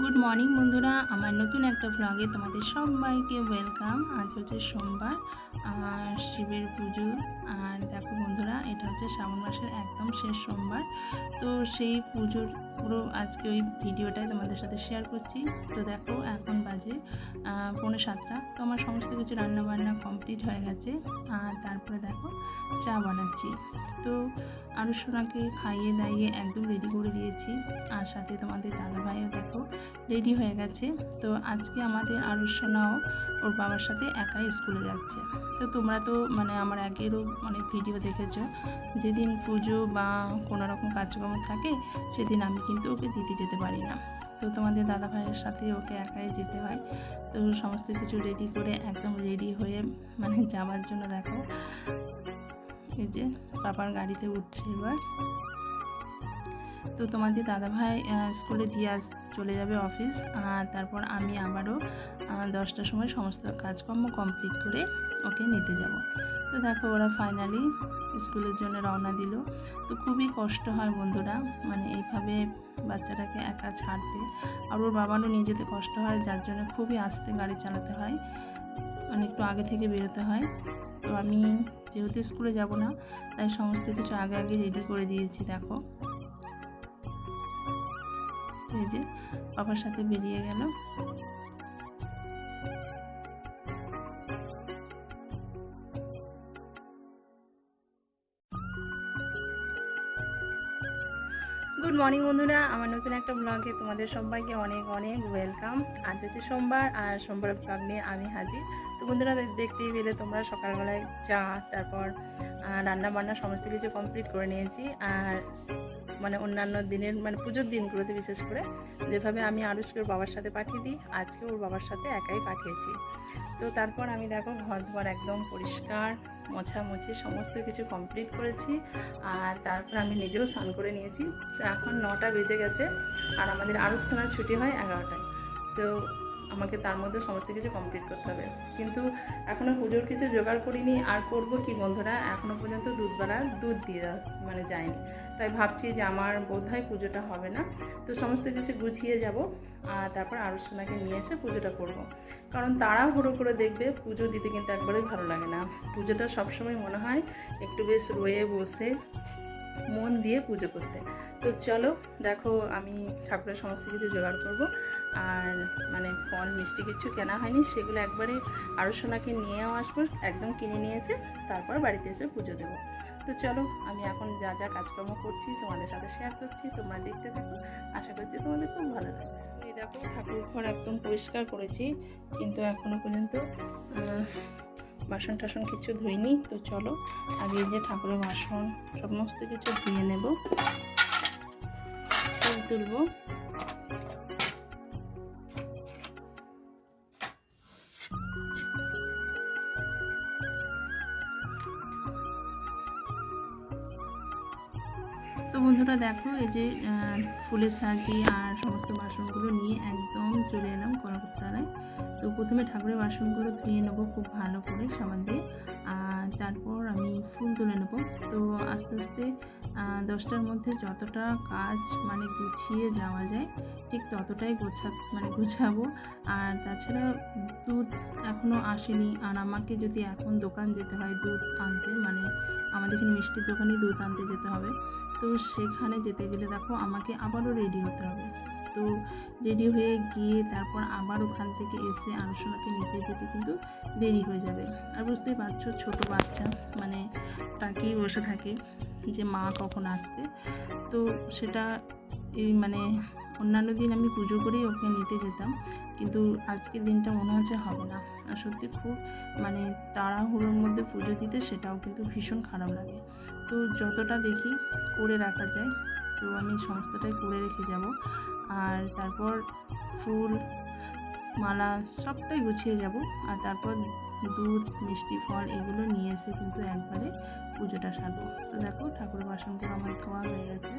Good morning বন্ধুরা। আমার নতুন একটা ভ্লগে তোমাদের সবাইকে ওয়েলকাম আজ হচ্ছে সোমবার, আর শিবের পুজো। আর দেখো বন্ধুরা, এটা হচ্ছে শ্রাবণ মাসের একদম শেষ সোমবার। তো সেই পুজোর পুরো আজকে ওই ভিডিওটাই তোমাদের সাথে শেয়ার করছি। তো দেখো, এখন বাজে পৌনে সাতটা। তো আমার সমস্ত কিছু রান্না বান্না কমপ্লিট হয়ে গেছে। আর তারপরে দেখো, চা বানাচ্ছি। তো আরও সোনাকে খাইয়ে দাইয়ে একদম রেডি করে দিয়েছি। আর সাথে তোমাদের দাদাভাইও দেখো রেডি হয়ে গেছে। তো আজকে আমাদের আরও সোনাও ওর বাবার সাথে একাই স্কুলে যাচ্ছে। তো তোমরা তো মানে আমার আগেরও অনেক ভিডিও দেখেছ। যেদিন পুজো বা কোনো রকম কাজকর্ম থাকে, সেদিন আমি কিন্তু ওকে দিতে যেতে পারি না। তো তোমাদের দাদা ভাইয়ের সাথে ওকে একাই যেতে হয়। তো সমস্ত কিছু রেডি করে একদম রেডি হয়ে মানে যাওয়ার জন্য দেখো। এই যে পাপার গাড়িতে উঠছে এবার। তো তোমাদের দাদাভাই স্কুলে দিয়ে চলে যাবে অফিস। আর তারপর আমি আবারও দশটার সময় সমস্ত কাজকর্ম কমপ্লিট করে ওকে নিতে যাব। তো দেখো ওরা ফাইনালি স্কুলের জন্য রওনা দিল। তো খুবই কষ্ট হয় বন্ধুরা মানে এইভাবে বাচ্চাটাকে একা ছাড়তে। আর ওর বাবারও নিয়ে যেতে কষ্ট হয়, যার জন্য খুবই আস্তে গাড়ি চালাতে হয়। মানে একটু আগে থেকে বেরোতে হয়। তো আমি যেহেতু স্কুলে যাব না, তাই সমস্ত কিছু আগে আগে রেডি করে দিয়েছি, দেখো। এই যে, বাবার সাথে বেরিয়ে গেল। গুড মর্নিং বন্ধুরা। আমার নতুন একটা ব্লগে তোমাদের সবাইকে অনেক অনেক ওয়েলকাম আজ হচ্ছে সোমবার, আর সোমবার ব্লগ নিয়ে আমি হাজির। তো বন্ধুরা দেখতেই পেলে তোমরা সকালবেলায় চা, তারপর রান্না বান্না সমস্ত কিছু কমপ্লিট করে নিয়েছি। আর মানে অন্যান্য দিনের মানে পুজোর দিনগুলোতে বিশেষ করে, যেভাবে আমি আরুষকে ওর বাবার সাথে পাঠিয়ে দিই আজকে ওর বাবার সাথে একাই পাঠিয়েছি। তো তারপর আমি দেখো ঘর দুয়ার একদম পরিষ্কার, মোছামুছি সমস্ত কিছু কমপ্লিট করেছি। আর তারপর আমি নিজেও স্নান করে নিয়েছি। তো এখন নটা বেজে গেছে, আর আমাদের আরুষনার ছুটি হয় এগারোটায়। তো আমাকে তার মধ্যে সমস্ত কিছু কমপ্লিট করতে হবে। কিন্তু এখনও পুজোর কিছু জোগাড় করিনি, আর করব কি বন্ধুরা? এখনও পর্যন্ত দুধবেলা দুধ দিয়ে মানে যায়নি। তাই ভাবছি যে আমার বোধ হয় পুজোটা হবে না। তো সমস্ত কিছু গুছিয়ে যাব, আর তারপর আরুষনাকে নিয়ে এসে পুজোটা করব। কারণ তারা হুড়ো করে দেখবে, পুজো দিতে কিন্তু একবারেই ভালো লাগে না। পুজোটা সবসময় মনে হয় একটু বেশ রয়ে বসে মন দিয়ে পুজো করতে। তো চলো, দেখো আমি ঠাকুরের সমস্ত কিছু জোগাড় করব। আর মানে ফল, মিষ্টি কিছু কেনা হয়নি, সেগুলো একবারে আরও সোনাকে নিয়েও আসব, একদম কিনে নিয়ে এসে তারপর বাড়িতে এসে পুজো দেবো। তো চলো, আমি এখন যা যা কাজকর্ম করছি, তোমাদের সাথে শেয়ার করছি, তোমরা দেখতে থাকো। আশা করছি তোমাদের খুব ভালো লাগবে। এই দেখো, ঠাকুর ঘর একদম পরিষ্কার করেছি, কিন্তু এখনও পর্যন্ত বাসন টাসন কিছু ধুইনি, তো চলো আগে যে ঠাকুরের বাসন, সমস্ত কিছু ধুয়ে নেব। তুলবো। বন্ধুরা দেখো, এই যে ফুলের সাজি আর সমস্ত বাসনগুলো নিয়ে একদম চলে এলাম কলকাতায়। তো প্রথমে ঠাকুরের বাসনগুলো ধুয়ে নেব খুব ভালো করে সাবান দিয়ে আর তারপর আমি ফুল তুলে নেব। তো আস্তে আস্তে দশটার মধ্যে যতটা কাজ মানে গুছিয়ে যাওয়া যায়, ঠিক ততটাই গোছা মানে গুছাবো। আর তাছাড়া দুধ এখনও আসেনি। আর আমাকে যদি এখন দোকান যেতে হয় দুধ আনতে মানে আমাদের এখানে মিষ্টির দোকানেই দুধ আনতে যেতে হবে। তো সেখানে যেতে গেলে দেখো আমাকে আবারও রেডি হতে হবে। তো রেডি হয়ে গিয়ে তারপর আবার ওখান থেকে এসে আলোচনাকে নিতে যেতে কিন্তু দেরি হয়ে যাবে। আর বুঝতেই পারছ ছোটো বাচ্চা মানে তাকেই বসে থাকে যে মা কখন আসবে। তো সেটা এই মানে অন্যান্য দিন আমি পুজো করেই ওকে নিতে যেতাম, কিন্তু আজকের দিনটা মনে হচ্ছে হবে না। আর সত্যি খুব মানে তাড়াহুড়োর মধ্যে পুজো দিতে সেটাও কিন্তু ভীষণ খারাপ লাগে। তো যতটা দেখি করে রাখা যায়, তো আমি সমস্তটাই করে রেখে যাব। আর তারপর ফুল, মালা সবটাই গুছিয়ে যাব। আর তারপর দুধ, মিষ্টি, ফল এগুলো নিয়ে এসে কিন্তু একবারে পুজোটা সারবো। তো দেখো ঠাকুরের বাসনগুলো আমার ধোয়া হয়ে গেছে।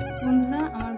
বন্ধুরা আমার